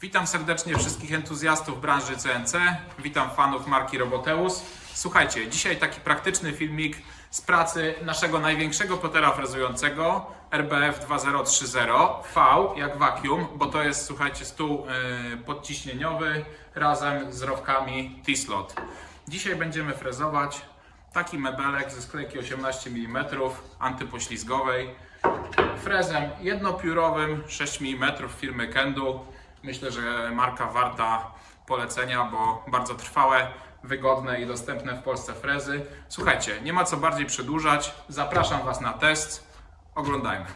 Witam serdecznie wszystkich entuzjastów branży CNC. Witam fanów marki Roboteus. Słuchajcie, dzisiaj taki praktyczny filmik z pracy naszego największego plotera frezującego RBF 2030 V jak vacuum, bo to jest słuchajcie stół yy, podciśnieniowy razem z rowkami T-slot. Dzisiaj będziemy frezować taki mebelek ze sklejki 18 mm antypoślizgowej frezem jednopiórowym 6 mm firmy Kendu. Myślę, że marka warta polecenia, bo bardzo trwałe, wygodne i dostępne w Polsce frezy. Słuchajcie, nie ma co bardziej przedłużać. Zapraszam Was na test. Oglądajmy.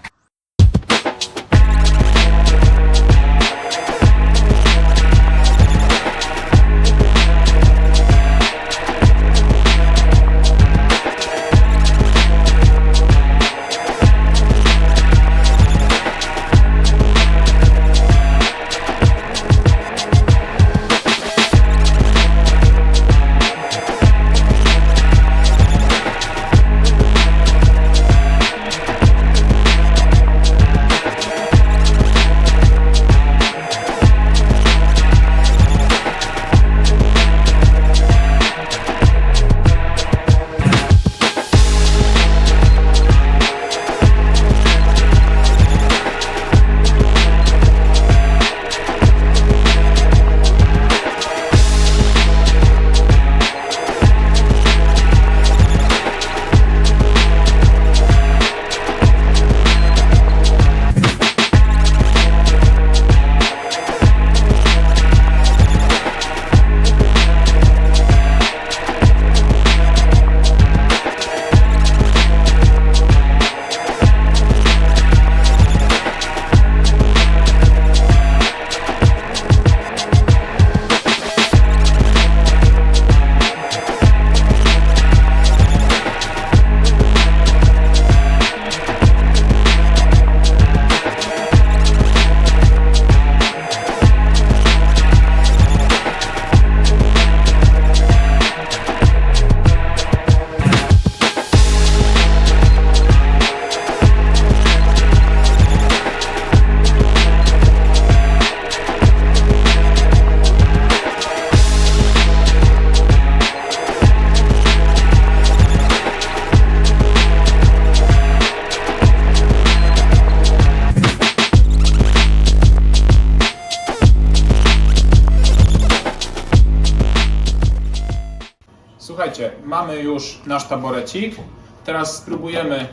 Słuchajcie, mamy już nasz taborecik. Teraz spróbujemy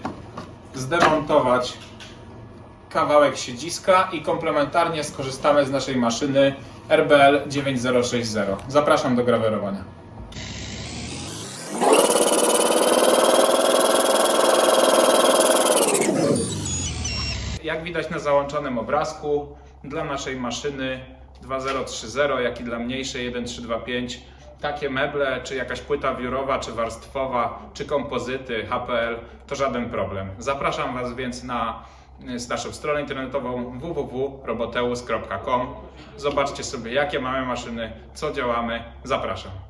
zdemontować kawałek siedziska i komplementarnie skorzystamy z naszej maszyny RBL 9060. Zapraszam do grawerowania. Jak widać na załączonym obrazku, dla naszej maszyny 2030, jak i dla mniejszej 1325, takie meble, czy jakaś płyta wiórowa, czy warstwowa, czy kompozyty, HPL, to żaden problem. Zapraszam Was więc na y, naszą stronę internetową www.roboteus.com. Zobaczcie sobie, jakie mamy maszyny, co działamy. Zapraszam.